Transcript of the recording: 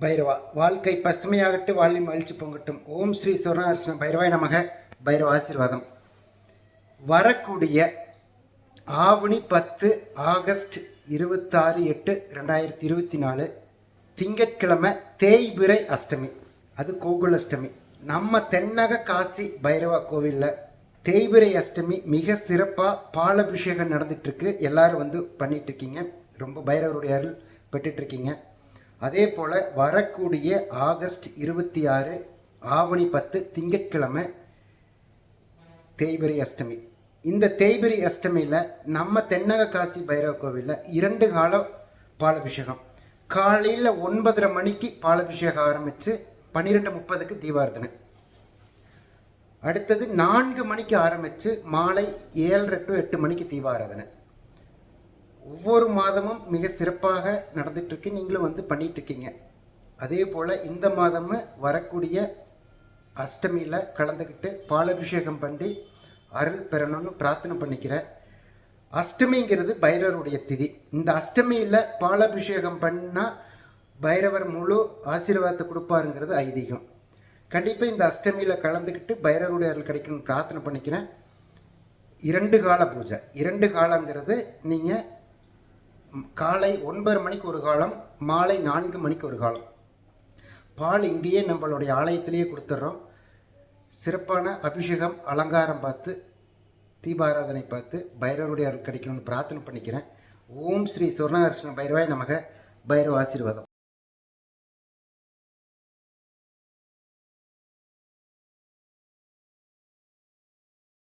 பைரவா. வாழ்க்கை பசுமையாகட்டு வாழ்வில் மகிழ்ச்சி பொங்கட்டும். ஓம் ஸ்ரீ சுவர்ணார்ஷ்ண பைரவாய் நமக. பைரவ ஆசீர்வாதம். வரக்கூடிய ஆவணி பத்து ஆகஸ்ட் இருபத்தாறு எட்டு ரெண்டாயிரத்தி இருபத்தி நாலு திங்கட்கிழமை தேய்பிரை அஷ்டமி. அது கோகுலஷ்டமி நம்ம தென்னக காசி பைரவா கோவிலில் தேய்பிரை அஷ்டமி மிக சிறப்பாக பாலபிஷேகம் நடந்துட்டுருக்கு எல்லாரும் வந்து பண்ணிகிட்ருக்கீங்க இருக்கீங்க. ரொம்ப பைரவருடைய அருள் பெற்றுட்டு இருக்கீங்க. அதே போல் வரக்கூடிய ஆகஸ்ட் இருபத்தி ஆறு ஆவணி பத்து திங்கட்கிழமை தேய்பிரி அஷ்டமி. இந்த தேய்பிரி அஷ்டமியில் நம்ம தென்னக காசி பைரவ கோவிலில் இரண்டு கால பாலபிஷேகம். காலையில் ஒன்பதரை மணிக்கு பாலபிஷேகம் ஆரம்பித்து பன்னிரெண்டு முப்பதுக்கு தீபார்த்தனை. அடுத்தது நான்கு மணிக்கு ஆரம்பித்து மாலை ஏழரை டு எட்டு மணிக்கு தீபாராதனை. ஒவ்வொரு மாதமும் மிக சிறப்பாக நடந்துட்டு நீங்களும் வந்து பண்ணிகிட்ருக்கீங்க அதே போல் இந்த மாதமும் வரக்கூடிய அஷ்டமியில் கலந்துக்கிட்டு பாலபிஷேகம் பண்ணி அருள் பெறணும்னு பிரார்த்தனை பண்ணிக்கிறேன் அஷ்டமிங்கிறது பைரவருடைய திதி. இந்த அஷ்டமியில் பாலாபிஷேகம் பண்ணால் பைரவர் முழு ஆசீர்வாதத்தை கொடுப்பாருங்கிறது ஐதீகம். கண்டிப்பாக இந்த அஷ்டமியில் கலந்துக்கிட்டு பைரவருடைய அருள் கிடைக்கணும்னு பிரார்த்தனை பண்ணிக்கிறேன் இரண்டு கால பூஜை. இரண்டு காலங்கிறது நீங்கள் காலை ஒன்பது மணிக்கு ஒரு காலம் மாலை நான்கு மணிக்கு ஒரு காலம். பால் இங்கேயே நம்மளுடைய ஆலயத்திலேயே கொடுத்துட்றோம் சிறப்பான அபிஷேகம் அலங்காரம் பார்த்து தீபாராதனை பார்த்து பைரவருடைய அருள் கிடைக்கணும்னு பிரார்த்தனை பண்ணிக்கிறேன். ஓம் ஸ்ரீ சுவர்ணகர்ஷ்ண பைரவாய் நமக. பைரவ ஆசீர்வாதம்.